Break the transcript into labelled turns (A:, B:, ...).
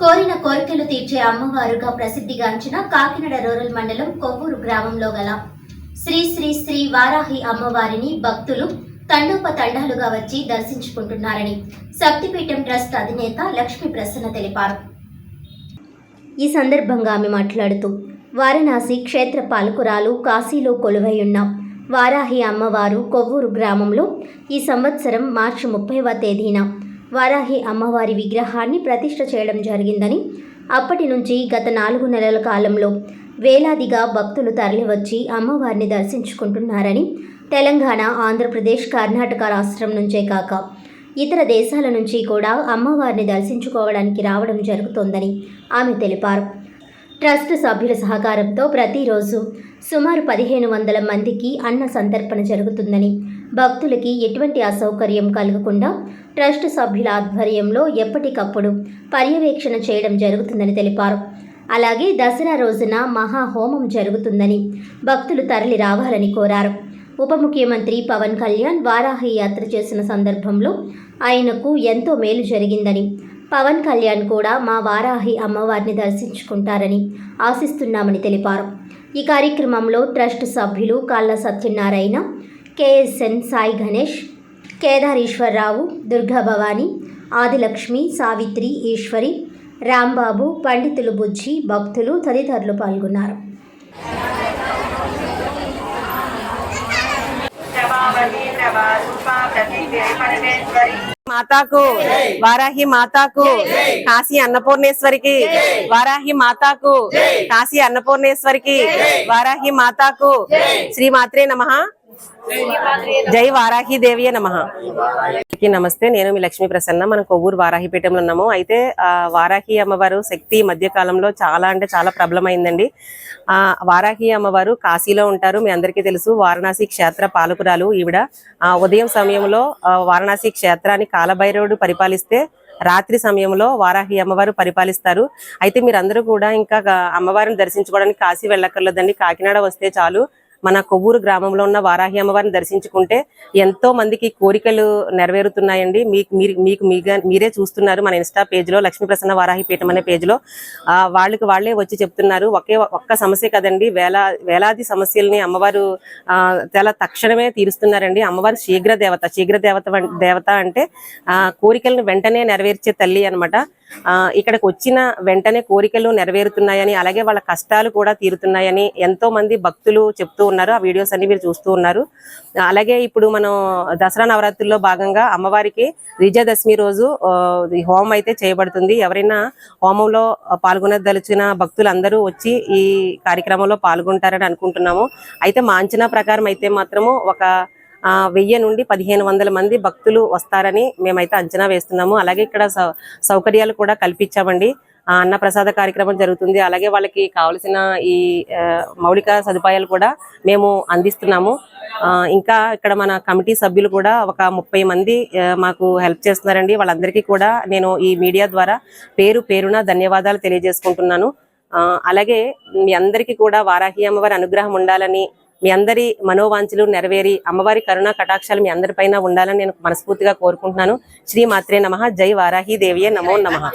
A: కోరిన కోరికలు తీర్చే అమ్మవారుగా ప్రసిద్ధిగాంచిన కాకినాడ రూరల్ మండలం కొవ్వూరు గ్రామంలో గల శ్రీ శ్రీ శ్రీ వారాహి అమ్మవారిని భక్తులు తండోపతండాలుగా వచ్చి దర్శించుకుంటున్నారని శక్తిపీఠం ట్రస్ట్ అధినేత లక్ష్మీ ప్రసన్న తెలిపారు. ఈ సందర్భంగా ఆమె మాట్లాడుతూ వారణాసి క్షేత్ర పాలకురాలు కాశీలో కొలువై ఉన్న వారాహి అమ్మవారు కొవ్వూరు గ్రామంలో ఈ సంవత్సరం మార్చి ముప్పైవ తేదీన వరాహి అమ్మవారి విగ్రహాన్ని ప్రతిష్ట చేయడం జరిగిందని అప్పటి నుంచి గత నాలుగు నెలల కాలంలో వేలాదిగా భక్తులు తరలివచ్చి అమ్మవారిని దర్శించుకుంటున్నారని తెలంగాణ ఆంధ్రప్రదేశ్ కర్ణాటక రాష్ట్రం నుంచే కాక ఇతర దేశాల నుంచి కూడా అమ్మవారిని దర్శించుకోవడానికి రావడం జరుగుతోందని ఆమె తెలిపారు. ట్రస్ట్ సభ్యుల సహకారంతో ప్రతిరోజు సుమారు పదిహేను వందల మందికి అన్న సంతర్పణ జరుగుతుందని భక్తులకి ఎటువంటి అసౌకర్యం కలగకుండా ట్రస్ట్ సభ్యుల ఆధ్వర్యంలో ఎప్పటికప్పుడు పర్యవేక్షణ చేయడం జరుగుతుందని తెలిపారు. అలాగే దసరా రోజున మహా హోమం జరుగుతుందని భక్తులు తరలి రావాలని కోరారు. ఉప ముఖ్యమంత్రి పవన్ కళ్యాణ్ వారాహి యాత్ర చేసిన సందర్భంలో ఆయనకు ఎంతో మేలు జరిగిందని పవన్ కళ్యాణ్ కూడా మా వారాహి అమ్మవారిని దర్శించుకుంటారని ఆశిస్తున్నామని తెలిపారు. ఈ కార్యక్రమంలో ట్రస్ట్ సభ్యులు కాళ్ళ సత్యనారాయణ కేఎస్ఎన్ సాయి గణేష్ కేదారీశ్వరరావు దుర్గా భవాని ఆదిలక్ష్మి సావిత్రి ఈశ్వరి రాంబాబు పండితులు బుజ్జి భక్తులు తదితరులు పాల్గొన్నారు.
B: మాతాకు వారాహి మాతాకు కాశీ అన్నపూర్ణేశ్వరికి వారాహి మాతాకు కాశీ అన్నపూర్ణేశ్వరికి వారాహి మాతాకు. శ్రీ మాత్రే నమ. జై వారాహి దేవియే నమ. నమస్తే నేను మీ లక్ష్మీ ప్రసన్న. మనం కొవ్వూరు వారాహిపీఠంలో ఉన్నాము. అయితే ఆ, వారాహి అమ్మవారు శక్తి మధ్యకాలంలో మధ్య కాలంలో చాలా అంటే చాలా ప్రబలం అయిందండి ఆ వారాహి అమ్మవారు కాశీలో ఉంటారు. మీ అందరికీ తెలుసు వారణాసి క్షేత్ర పాలకురాలు ఈవిడ. ఆ, ఉదయం సమయంలో ఆ, వారణాసి క్షేత్రాన్ని కాలభైరవుడు పరిపాలిస్తే రాత్రి సమయంలో వారాహి అమ్మవారు పరిపాలిస్తారు. అయితే మీరందరూ కూడా ఇంకా అమ్మవారిని దర్శించుకోవడానికి కాశీ వెళ్ళక్కర్లేదండి. కాకినాడ వస్తే చాలు. మన కొవ్వూరు గ్రామంలో ఉన్న వారాహి అమ్మవారిని దర్శించుకుంటే ఎంతో మందికి కోరికలు నెరవేరుతున్నాయండి. మీకు మీరు మీకు మీగా- మీరే చూస్తున్నారు మన ఇన్స్టా పేజ్లో లక్ష్మీ ప్రసన్న వారాహి పీఠం అనే పేజ్లో ఆ, వాళ్ళకి వాళ్ళే వచ్చి చెప్తున్నారు. ఒకే ఒక్క సమస్య కదండి వేల వేలాది సమస్యల్ని అమ్మవారు ఆ, చాలా తక్షణమే తీరుస్తున్నారండి. అమ్మవారు శీఘ్ర దేవత శీఘ్ర దేవత దేవత అంటే ఆ, కోరికలను వెంటనే నెరవేర్చే తల్లి అన్నమాట. ఇక్కడికి వచ్చిన వెంటనే కోరికలు నెరవేరుతున్నాయని అలాగే వాళ్ళ కష్టాలు కూడా తీరుతున్నాయని ఎంతో మంది భక్తులు చెప్తూ ఉన్నారు. ఆ వీడియోస్ అన్ని మీరు చూస్తూ ఉన్నారు. అలాగే ఇప్పుడు మనం దసరా నవరాత్రుల్లో భాగంగా అమ్మవారికి విజయదశమి రోజు హోమం అయితే చేయబడుతుంది. ఎవరైనా హోమంలో పాల్గొనదలిచిన భక్తులందరూ వచ్చి ఈ కార్యక్రమంలో పాల్గొంటారని అనుకుంటున్నాము. అయితే మా అంచనా ప్రకారం అయితే మాత్రము ఒక వెయ్యి నుండి పదిహేను వందల మంది భక్తులు వస్తారని మేమైతే అంచనా వేస్తున్నాము. అలాగే ఇక్కడ సౌ- సౌకర్యాలు కూడా కల్పించామండి. అన్నప్రసాద అన్న ప్రసాద కార్యక్రమం జరుగుతుంది. అలాగే వాళ్ళకి కావలసిన ఈ మౌలిక సదుపాయాలు కూడా మేము అందిస్తున్నాము. ఇంకా ఇక్కడ మన కమిటీ సభ్యులు కూడా ఒక ముప్పై మంది మాకు హెల్ప్ చేస్తున్నారండి. వాళ్ళందరికీ కూడా నేను ఈ మీడియా ద్వారా పేరు పేరున ధన్యవాదాలు తెలియజేసుకుంటున్నాను. అలాగే మీ అందరికీ కూడా వారాహి అమ్మవారి అనుగ్రహం ఉండాలని మీ అందరి మనోవాంఛలు నెరవేరి అమ్మవారి కరుణా కటాక్షాలు మీ అందరిపైన ఉండాలని నేను మనస్ఫూర్తిగా కోరుకుంటున్నాను. శ్రీ మాత్రే నమ. జై వారాహి దేవియే నమో నమ.